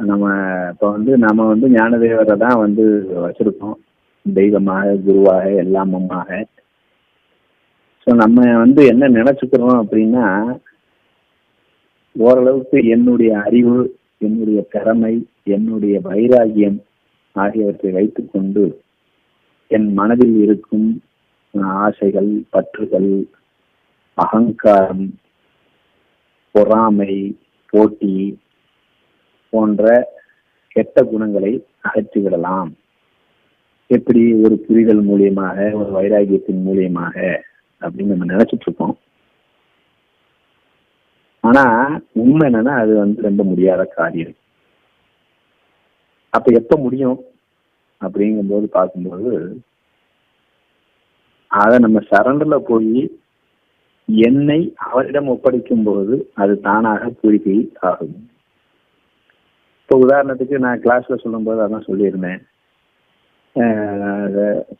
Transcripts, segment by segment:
நம்ம இப்போ வந்து நாம் வந்து ஞானதேவரை தான் வந்து வச்சிருக்கோம். தெய்வமாக குருவாக எல்லாமமாக. ஸோ நம்ம வந்து என்ன நினைச்சுக்கிறோம் அப்படின்னா ஓரளவுக்கு என்னுடைய அறிவு என்னுடைய திறமை என்னுடைய வைராகியம் ஆகியவற்றை வைத்துக்கொண்டு என் மனதில் இருக்கும் ஆசைகள் பற்றுகள் அகங்காரம் பொறாமை போட்டி போன்ற கெட்ட குணங்களை அகற்றிவிடலாம். எப்படி ஒரு புரிதல் மூலியமாக ஒரு வைராகியத்தின் மூலியமாக அப்படின்னு நம்ம நினைச்சிட்டு இருக்கோம். ஆனா உண்மை என்னன்னா அது வந்து ரொம்ப முடியாத காரியம். அப்ப எப்ப முடியும்? அப்படிங்கும்போது பார்க்கும்போது அதை நம்ம சரண்டர்ல போய் என்னை அவரிடம் ஒப்படைக்கும் போது அது தானாக பூரிக்கை ஆகும். இப்போ உதாரணத்துக்கு நான் கிளாஸ்ல சொல்லும்போது அதான் சொல்லியிருந்தேன்.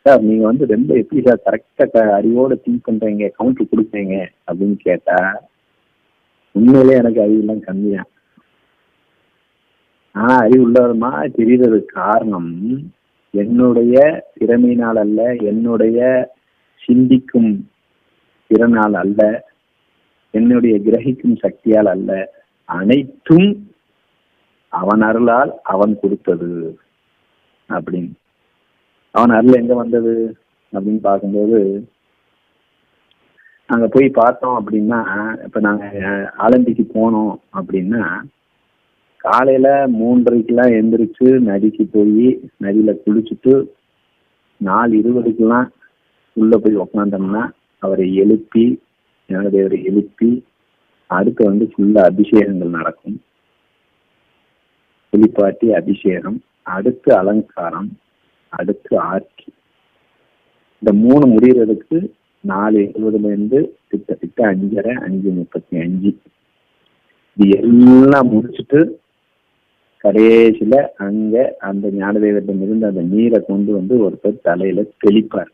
சார் நீங்க வந்து ரொம்ப எப்படி சார் கரெக்டா அறிவோட திங்க் பண்றீங்க கவுண்டர் கொடுப்பீங்க அப்படின்னு கேட்டா உண்மையிலே எனக்கு அறிவுலாம் கம்மியா ஆனா அறிவு உள்ளவருமா? தெரியறதுக்கு காரணம் என்னுடைய திறமையினால் அல்ல என்னுடைய சிந்திக்கும் திறனால் அல்ல என்னுடைய கிரகிக்கும் சக்தியால் அல்ல அனைத்தும் அவன் அருளால் அவன் கொடுத்தது அப்படின்னு. அவன் அருள் எங்க வந்தது அப்படின்னு பார்க்கும்போது அங்க போய் பார்த்தோம் அப்படின்னா இப்ப நாங்க ஆலந்திக்கு போனோம் அப்படின்னா காலையில மூன்றரைக்கெல்லாம் எந்திரிச்சு நதிக்கு போய் நதியில குளிச்சுட்டு நாலு இருபதுக்கெல்லாம் உள்ள போய் உக்காந்தோம்னா அவரை எழுப்பி ஞானதேவரை எழுப்பி அடுத்து வந்து ஃபுல்லா அபிஷேகங்கள் நடக்கும். குளிப்பாட்டி அபிஷேகம் அடுத்து அலங்காரம் அடுத்து ஆர்த்தி. இந்த மூணு முடிகிறதுக்கு நாலு இருபதுல இருந்து கிட்டத்தட்ட அஞ்சரை அஞ்சு முப்பத்தி அஞ்சு. இது எல்லாம் முடிச்சுட்டு கடைசியில அங்க அந்த ஞானதேவரிடம் இருந்து அந்த நீரை கொண்டு வந்து ஒருத்தர் தலையில தெளிப்பார்.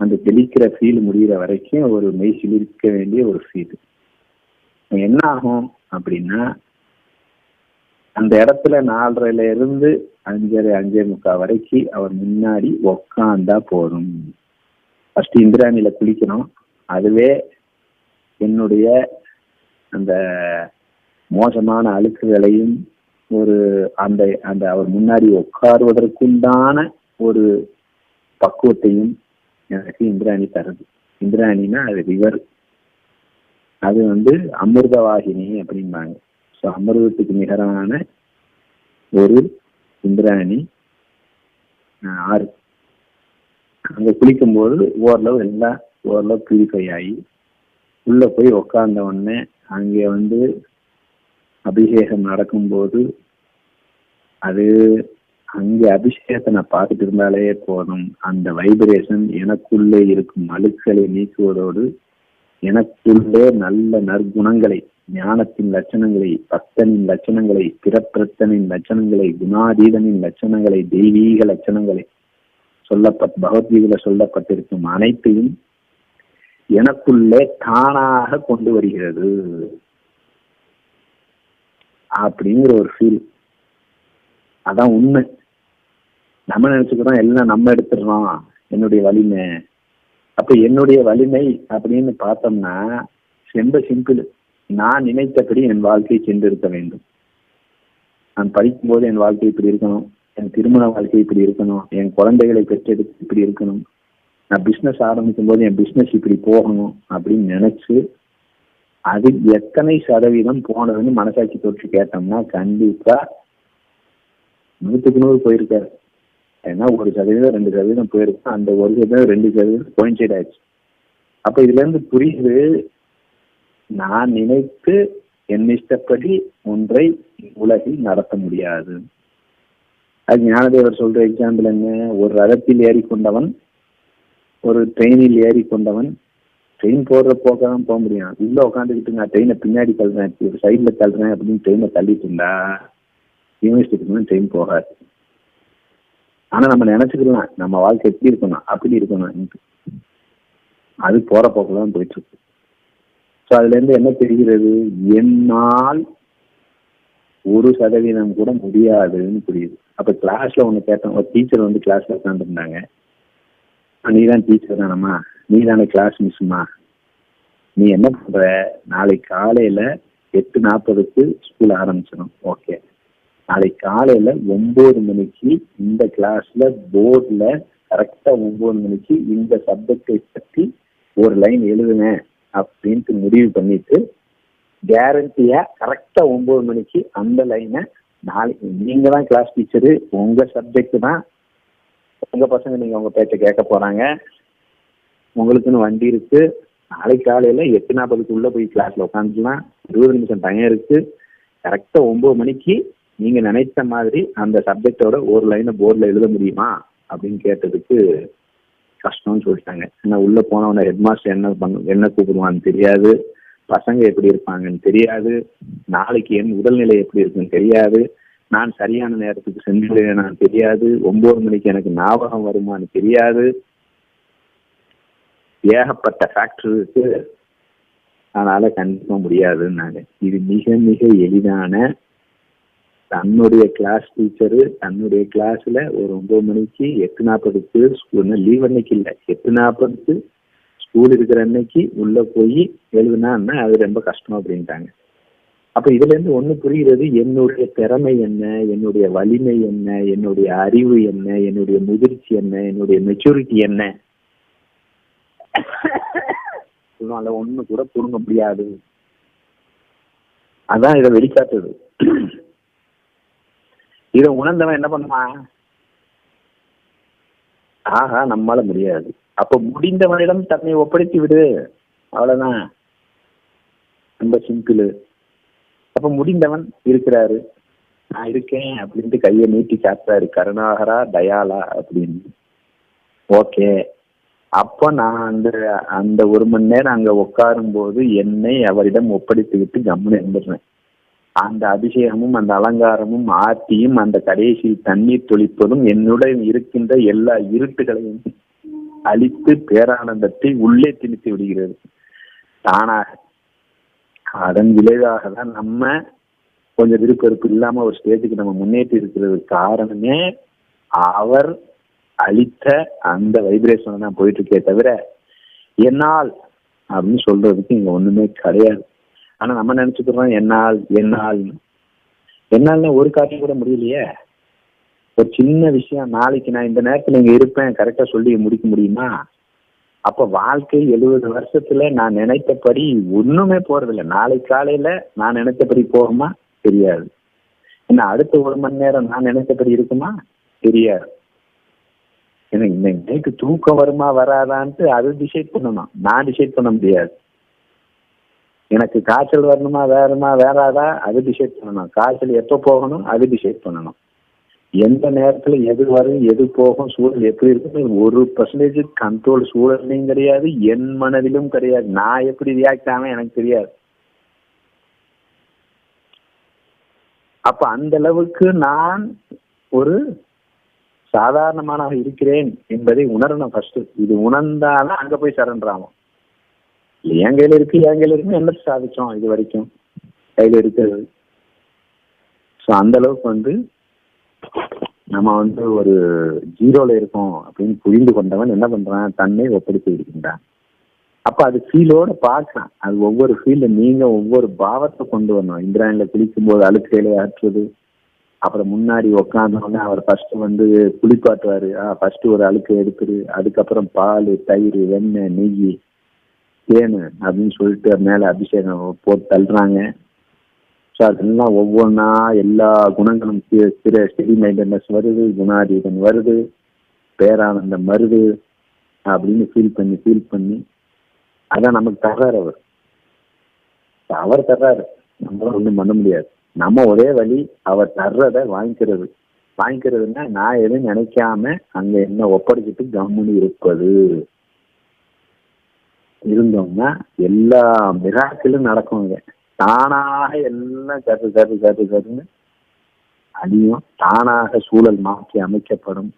அந்த தெளிக்கிற ஃபீல் முடிகிற வரைக்கும் ஒரு மெய் சிலிர்க்க வேண்டிய ஒரு ஃபீல் என்ன ஆகும் அப்படின்னா அந்த இடத்துல நாலரைல இருந்து அஞ்சரை அஞ்சே முக்கால் வரைக்கும் அவர் முன்னாடி உக்காந்தா போதும். ஃபர்ஸ்ட் இந்திராணியில குளிக்கணும். அதுவே என்னுடைய அந்த மோசமான அழுக்குகளையும் ஒரு அந்த அந்த அவர் முன்னாடி உட்காருவதற்குண்டான ஒரு பக்குவத்தையும் எனக்கு இந்திராணி தருது. இந்திராணின்னா அது ரிவர் அது வந்து அமிர்தவாகினி அப்படிம்பாங்க. அமிர்தத்துக்கு நிகரான ஒரு இந்திராணி ஆறு. அங்க குளிக்கும்போது ஓரளவு எல்லாம் ஓரளவு பியூரிஃபை ஆகி உள்ள போய் உக்காந்த உடனே அங்கே வந்து அபிஷேகம் நடக்கும்போது அது அங்கே அபிஷேகத்தை நான் பார்த்துட்டு இருந்தாலே போதும். அந்த வைப்ரேஷன் எனக்குள்ளே இருக்கும் அழுக்களை நீக்குவதோடு எனக்குள்ளே நல்ல நற்குணங்களை ஞானத்தின் லட்சணங்களை பக்தனின் லட்சணங்களை பிறப்பிரத்தனின் லட்சணங்களை குணாதீதனின் லட்சணங்களை தெய்வீக லட்சணங்களை சொல்லப்பட்ட பகவத்கீதையில சொல்லப்பட்டிருக்கும் அனைத்தையும் எனக்குள்ளே தானாக கொண்டு வருகிறது. அப்படிங்கிற ஒரு ஃபீல் அதான் உண்மை. நம்ம நினைச்சுக்கிறோம் எல்லாம் நம்ம எடுத்துடுறோம். என்னுடைய வலிமை. அப்ப என்னுடைய வலிமை அப்படின்னு பார்த்தோம்னா ரொம்ப சிம்பிள் நான் நினைத்தபடி என் வாழ்க்கையை சென்றிருக்க வேண்டும். நான் படிக்கும்போது என் வாழ்க்கை இப்படி இருக்கணும். என் திருமண வாழ்க்கை இப்படி இருக்கணும். என் குழந்தைகளை பெற்றெடுத்து இப்படி இருக்கணும். நான் பிஸ்னஸ் ஆரம்பிக்கும் போது என் பிஸ்னஸ் இப்படி போகணும் அப்படின்னு நினைச்சு அது எத்தனை சதவீதம் போனதுன்னு மனசாட்சி தொற்று கேட்டோம்னா கண்டிப்பா நூற்றுக்கு நூறு போயிருக்காரு. ஏன்னா ஒரு சதவீதம் ரெண்டு சதவீதம் போயிருக்கு அந்த ஒரு சதவீதம் ரெண்டு சதவீதம் கோயின்சைட் ஆயிடுச்சு. அப்ப இதுல இருந்து புரியுது நான் நினைத்து என் இஷ்டப்படி ஒன்றை உலகில் நடத்த முடியாது. அது ஞானதேவர் சொல்ற எக்ஸாம்பிள் என்ன? ஒரு ரதத்தில் ஏறிக்கொண்டவன் ஒரு ட்ரெயினில் ஏறிக்கொண்டவன் ட்ரெயின் போடுற போக்க தான் போக முடியும். உள்ள உட்காந்துக்கிட்டு நான் ட்ரெயினை பின்னாடி தள்ளுறேன் ஒரு சைட்ல தள்ளுறேன் அப்படின்னு ட்ரெயினை தள்ளிட்டு இருந்தா யூனிவர்சிட்டிக்கு ட்ரெயின் போகாது. ஆனா நம்ம நினைச்சுக்கலாம் நம்ம வாழ்க்கை எப்படி இருக்கணும் அப்படி இருக்கணும் அது போற போக்கில் தான் போயிட்டு இருக்கு ஸோ அதுல இருந்து என்ன தெரிகிறது? என்னால் ஒரு சதவீதம் கூட முடியாதுன்னு புரியுது. அப்ப கிளாஸ்ல ஒண்ணு கேட்டோம். ஒரு டீச்சர் வந்து கிளாஸ்ல உட்காந்துருந்தாங்க நீ தான் டீச்சர் தானம்மா? நீ தானே கிளாஸ் மிஸ்மா நீ என்ன பண்ற? நாளைக்கு காலையில எட்டு நாற்பதுக்கு ஸ்கூல் ஆரம்பிச்சிடும் ஓகே நாளைக்கு காலையில ஒன்பது மணிக்கு இந்த கிளாஸ்ல போர்ட்ல கரெக்டா ஒன்பது மணிக்கு இந்த சப்ஜெக்டை பத்தி ஒரு லைன் எழுதுங்க அப்படின்ட்டு முடிவு பண்ணிட்டு கேரண்டியா கரெக்டா ஒன்பது மணிக்கு அந்த லைனை நாளைக்கு நீங்க தான் கிளாஸ் டீச்சரு உங்க சப்ஜெக்ட் தான் உங்க பசங்க நீங்க உங்க பேச்சை கேட்க போறாங்க. உங்களுக்குன்னு வண்டி இருக்கு. நாளைக்கு காலையில எட்டு நாற்பதுக்கு உள்ள போய் கிளாஸ்ல உட்காந்துக்கலாம் இருபது நிமிஷம் டைம் இருக்கு. கரெக்டா ஒன்பது மணிக்கு நீங்க நினைத்த மாதிரி அந்த சப்ஜெக்டோட ஒரு லைனை போர்டில் எழுத முடியுமா? அப்படின்னு கேட்டதுக்கு கஷ்டம்னு சொல்லிட்டாங்க. ஏன்னா உள்ள போனவன ஹெட் மாஸ்டர் என்ன பண்ண என்ன கூப்பிடுவான்னு தெரியாது. பசங்க எப்படி இருப்பாங்கன்னு தெரியாது. நாளைக்கு என் உடல்நிலை எப்படி இருக்குன்னு தெரியாது. நான் சரியான நேரத்துக்கு செஞ்சுடுவேன் தெரியாது. ஒன்பது மணிக்கு எனக்கு ஞாபகம் வருமான்னு தெரியாது. ஏகப்பட்ட ஃபேக்டர் இருக்கு. அதனால கண்டிப்பா முடியாதுன்னாங்க. இது மிக மிக எளிதான தன்னுடைய கிளாஸ் டீச்சரு தன்னுடைய கிளாஸ்ல ஒரு ஒன்பது மணிக்கு எட்டு நாற்பதுக்கு ஸ்கூல் லீவ் அன்னைக்கு இல்லை. எட்டு நாற்பதுக்கு ஸ்கூல் இருக்கிற அன்னைக்கு உள்ள போய் எழுதுனான்னா அது ரொம்ப கஷ்டம் அப்படின்ட்டாங்க. அப்ப இதுல இருந்து ஒண்ணு புரிகிறது என்னுடைய திறமை என்ன? என்னுடைய வலிமை என்ன? என்னுடைய அறிவு என்ன? என்னுடைய முதிர்ச்சி என்ன? என்னுடைய மெச்சூரிட்டி என்ன? அதனால ஒண்ணு கூட புடுங்க முடியாது. அதான் இதை வெளிக்காட்டுது. இதை உணர்ந்தவன் என்ன பண்ணுவான்? ஆஹா நம்மால முடியாது. அப்ப முடிந்தவனிடம் தன்னை ஒப்படைத்து விடு. அவ்வளவுதான். ரொம்ப சிம்பிள் அப்ப முடிந்தவன் இருக்கிறாரு. நான் இருக்கேன் அப்படின்ட்டு கையை நீட்டி சாப்பிட்டாரு. கருணாகரா தயாலா அப்படின்னு. ஓகே. அப்ப நான் அந்த அந்த ஒரு மணி நேரம் அங்க உட்காரும் போது என்னை அவரிடம் ஒப்படைத்து விட்டு கம்முன்னு இருந்துடுறேன் அந்த அபிஷேகமும் அந்த அலங்காரமும் ஆர்த்தியும் அந்த கடைசி தண்ணீர் தொளிப்பதும் என்னுடன் இருக்கின்ற எல்லா இருட்டுகளையும் அழித்து பேரானந்தத்தை உள்ளே திணித்து விடுகிறது. தானாக அதன் விளைவாக தான் நம்ம கொஞ்சம் விருப்பெருப்பு இல்லாம ஒரு ஸ்டேஜுக்கு நம்ம முன்னேற்றி இருக்கிறது காரணமே அவர் அளித்த அந்த வைப்ரேஷன் தான் போயிட்டு இருக்கே தவிர என்னால் அப்படின்னு சொல்றதுக்கு இங்க ஒண்ணுமே கிடையாது. ஆனா நம்ம நினைச்சுக்கிறோம் என்னால் என்னால். என்னால்னா ஒரு காரியம் கூட முடியலையே. ஒரு சின்ன விஷயம் நாளைக்கு நான் இந்த நேரத்துல இங்க இருப்பேன் கரெக்டா சொல்லி முடிக்க முடியுமா? அப்ப வாழ்க்கை எழுபது வருஷத்துல நான் நினைத்தபடி ஒண்ணுமே போறதில்லை. நாளைக்கு காலையில நான் நினைத்தபடி போகுமா? தெரியாது. என்ன அடுத்த ஒரு மணி நேரம் நான் நினைத்தபடி இருக்குமா? தெரியாது. எனக்கு இந்த நைட்டு தூக்கம் வருமா வராதான்ட்டு அது டிசைட் பண்ணணும். நான் டிசைட் பண்ண முடியாது. எனக்கு காய்ச்சல் வரணுமா வேறுமா வேறாதா? அது டிசைட் பண்ணணும். காய்ச்சல் எப்போ போகணும்? அது டிசைட் பண்ணணும். எந்த நேரத்துல எது வரும் எது போகும் சூழல் எப்படி இருக்குன்னு ஒரு பர்சன்டேஜ் கண்ட்ரோல் சூழல்லையும் கிடையாது என் மனதிலும் கிடையாது. நான் எப்படி ரியாக்ட் ஆவேன் எனக்கு தெரியாது. அப்ப அந்த அளவுக்கு நான் ஒரு சாதாரணமானவன் இருக்கிறேன் என்பதை உணரணும் ஃபர்ஸ்ட் இது உணர்ந்தாதான் அங்க போய் சரண்டர் ஆகும். என் கையில இருக்கு என் கையில இருக்கு என்ன சாதிச்சோம் இது வரைக்கும்? கையில இருக்கிறது. ஸோ அந்த அளவுக்கு வந்து நம்ம வந்து ஒரு ஜீரோல இருக்கோம் அப்படின்னு புரிந்து கொண்டவன் என்ன பண்றான்? தன்னை ஒப்படைத்து விடுகின்றான். அப்ப அது ஃபீலோட பார்க்கலாம். அது ஒவ்வொரு ஃபீல்ல நீங்க ஒவ்வொரு பாவத்தை கொண்டு வரணும். இந்திராணில குளிக்கும் போது அழுக்கையில ஆற்றுவது அப்புறம் முன்னாடி உக்காந்தோடனே அவர் ஃபர்ஸ்ட் வந்து குளிப்பாட்டுவாரு. ஃபர்ஸ்ட் ஒரு அழுக்கு எடுத்துரு. அதுக்கப்புறம் பால் தயிர் வெண்ணெய் நெய். தேனு அப்படின்னு சொல்லிட்டு மேல அபிஷேகம் போட்டு தள்ளுறாங்க. ஸோ அதெல்லாம் ஒவ்வொன்றா எல்லா குணங்களும் சிற ஸ்டெடி மைண்டட்னஸ் வருது? குணாதீதன் வருது. பேரானந்தம் வருது அப்படின்னு ஃபீல் பண்ணி ஃபீல் பண்ணி அதான் நமக்கு தர்றாரு அவர். அவர் தர்றாரு. நம்மளால ஒன்றும் பண்ண முடியாது. நம்ம ஒரே வழி அவர் தர்றத வாங்கிக்கிறது. வாங்கிக்கிறதுன்னா நான் எதுவும் நினைக்காம அங்க என்ன ஒப்படைச்சிட்டு கம்முன்னு இருப்பது. இருந்தோம்னா எல்லா மிராக்கிலும் நடக்குங்க தானாக எல்லாம் கரு கரு கரு கருன்னு அடியும். தானாக சூழல் மாற்றி அமைக்கப்படும்.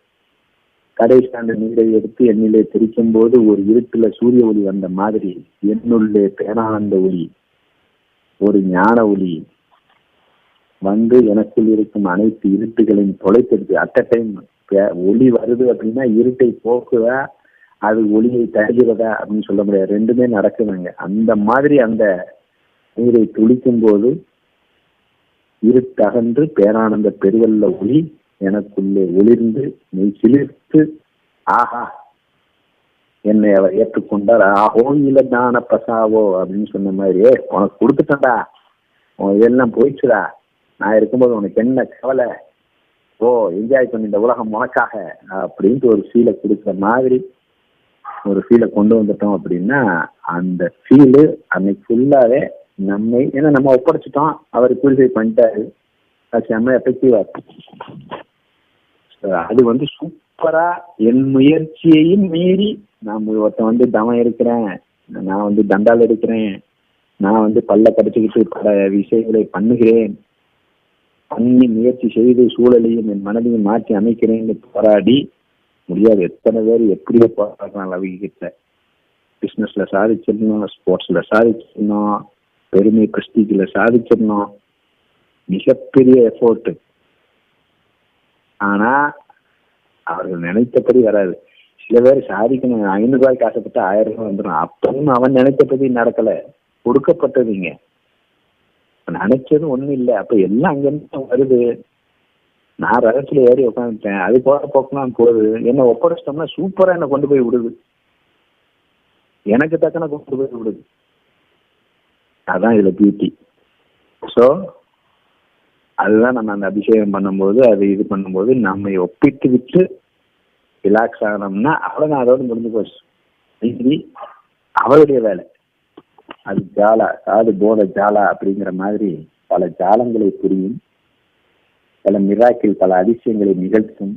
கடைசி அந்த நீரை எடுத்து என்னிலே தெரிக்கும் போது ஒரு இருட்டுல சூரிய ஒளி வந்த மாதிரி என்னுள்ளே பேனானந்த ஒளி ஒரு ஞான ஒளி வந்து எனக்குள் இருக்கும் அனைத்து இருட்டுகளையும் தொலைத்தெடுத்து அட் டைம் ஒளி வருது அப்படின்னா இருட்டை போக்குதா அது ஒளியை தருகிறதா அப்படின்னு சொல்ல முடியாது. ரெண்டுமே நடக்குதுங்க. அந்த மாதிரி அந்த நீரை துளிக்கும் போது இருட்டகன்று பேரானந்த பெருவெல்ல ஒளி எனக்குள்ளே ஒளிர்ந்து மெய் சிலிர்த்து ஆஹா என்னை அவர் ஏற்றுக்கொண்டார். ஆஹோ இல்ல தான பசாவோ அப்படின்னு சொன்ன மாதிரி "ஏய், உனக்கு கொடுத்துட்டேன்டா. உன் இதெல்லாம் போயிடுச்சுடா. நான் இருக்கும்போது உனக்கு என்ன கவலை? ஓ என்ஜாய் பண்ணி இந்த உலகம் உனக்காக அப்படின்ட்டு ஒரு சீலை கொடுக்குற மாதிரி ஒரு ஃபீலை கொண்டு வந்துட்டோம் அப்படின்னா அந்த ஃபீலு அன்னைக்கு ஃபுல்லாவே நம்மை ஏன்னா நம்ம ஒப்படைச்சிட்டோம். அவர் பியூரிஃபை பண்ணிட்டாரு. அது செம்ம எஃபெக்டிவா அது வந்து சூப்பரா என் முயற்சியையும் மீறி நான் ஒருத்தன் வந்து தவம் இருக்கிறேன் நான் வந்து தண்டால் இருக்கிறேன் நான் வந்து பல்ல கடிச்சுக்கிட்டு பல விஷயங்களை பண்ணுகிறேன். பண்ணி முயற்சி செய்து சூழலையும் என் மனதையும் மாற்றி அமைக்கிறேன்னு போராடி முடியாது. எத்தனை பேர் எப்படியோ போராடுறாங்க அவங்க கிட்ட. பிஸ்னஸ்ல சாதிச்சிடணும் ஸ்போர்ட்ஸ்ல சாதிச்சிடணும் பெருமை பிரஸ்டீஜ்ல சாதிச்சிடணும். மிகப்பெரிய எஃபோர்ட் ஆனா அவர்கள் நினைத்தபடி வராது. சில பேர் சாதிக்கணும். ஐநூறு ரூபாய்க்கு ஆசைப்பட்டு ஆயிரம் ரூபாய் வந்துடும். அப்பவும் அவன் நினைத்தபடி நடக்கல. கொடுக்கப்பட்டதுங்க நினைச்சது ஒண்ணும் இல்லை. அப்ப எல்லாம் அங்கிருந்து வருது. நான் ரகத்துல ஏறி உட்காந்துட்டேன் அது போற போக்குலாம் போகுது. என்ன ஒப்படைச்சிட்டோம்னா சூப்பரா என்ன கொண்டு போய் விடுது. எனக்கு தக்கன கொண்டு போய் விடுது. அதான் இதுல பியூட்டி ஸோ அதுதான் நம்ம அந்த அபிஷேகம் பண்ணும்போது அது இது பண்ணும்போது நம்மை ஒப்பிட்டு விட்டு ரிலாக்ஸ் ஆகணும்னா அவ்வளோதான் அதோட முடிஞ்சு போச்சு. இது அவருடைய வேலை. அது ஜாலா காது போல ஜாலா அப்படிங்கிற மாதிரி பல ஜாலங்களை புரியும். பல மிராக்கில் பல அதிசயங்களை நிகழ்த்தும்.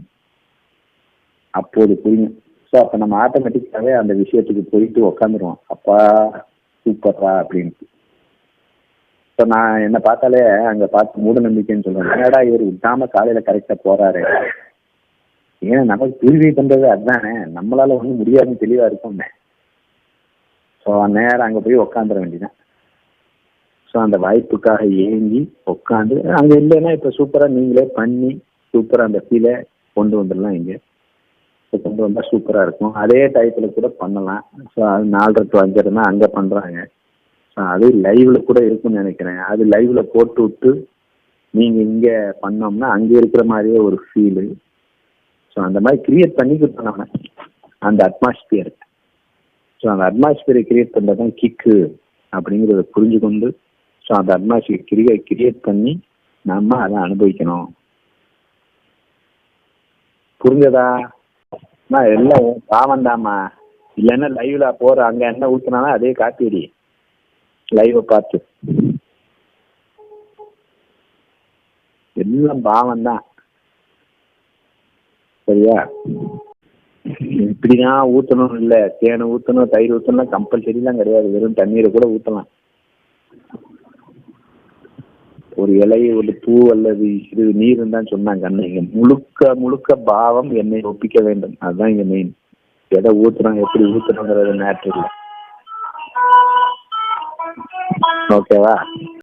அப்போது புரியும். ஸோ அப்போ நம்ம ஆட்டோமேட்டிக்காவே அந்த விஷயத்துக்கு போயிட்டு உக்காந்துருவோம். அப்பா சூப்பர்ரா அப்படின்ட்டு. ஸோ நான் என்ன பார்த்தாலே அங்கே பார்த்து மூட நம்பிக்கைன்னு சொல்றேன் என்னடா இவர் விட்டாம காலையில கரெக்டா போறாரு? ஏன்னா நமக்கு பியூரிஃபை பண்றது அதுதானே நம்மளால ஒன்றும் முடியாதுன்னு தெளிவா இருக்கும்னே ஸோ நேரம் அங்கே போய் உக்காந்துட வேண்டியதான் ஸோ அந்த வாய்ப்புக்காக ஏங்கி உட்காந்து அங்கே இல்லைன்னா இப்போ சூப்பராக நீங்களே பண்ணி சூப்பராக அந்த ஃபீலை கொண்டு வந்துடலாம் இங்கே. கொண்டு வந்தால் சூப்பராக இருக்கும். அதே டயத்தில் கூட பண்ணலாம். ஸோ அது நாலரை டு அஞ்சரைனா அங்கே பண்ணுறாங்க ஸோ அது லைவில் கூட இருக்கும்னு நினைக்கிறேன். அது லைவில் போட்டு விட்டு நீங்கள் இங்கே பண்ணோம்னா அங்கே இருக்கிற மாதிரியே ஒரு ஃபீலு ஸோ அந்த மாதிரி கிரியேட் பண்ணிக்கிட்டோம் நம்ம. அந்த அட்மாஸ்பியர் ஸோ அந்த அட்மாஸ்பியரை கிரியேட் பண்ணுறது தான் கிக்கு அப்படிங்கிறத புரிஞ்சு கொண்டு ஸோ அந்த அட்மாஸ்பியர் கிரியே கிரியேட் பண்ணி நம்ம அதை அனுபவிக்கணும். புரிஞ்சதா? நான் எல்லாம் பாவம் தாம்மா. இல்லைன்னா லைவ்ல போற அங்க என்ன ஊத்துனாலும் அதே காப்பிடி. லைவை பார்த்து. எல்லாம் பாவம் தான். சரியா? இப்படிதான் ஊத்தணும் இல்ல. தேனை ஊத்தணும் தயிர் ஊத்தணும் கம்பல்சரிலாம் கிடையாது. வெறும் தண்ணீரை கூட ஊத்தலாம். ஒரு இலை ஒரு பூ அல்லது இது நீர் தான் சொன்னாங்க அன்னைக்கு முழுக்க முழுக்க பாவம் என்னை ஒப்பிக்க வேண்டும். அதுதான் இங்க மெயின் எதை ஊத்துறோம் எப்படி ஊத்துறோங்கிறது மேட்ரு இல்லை. ஓகேவா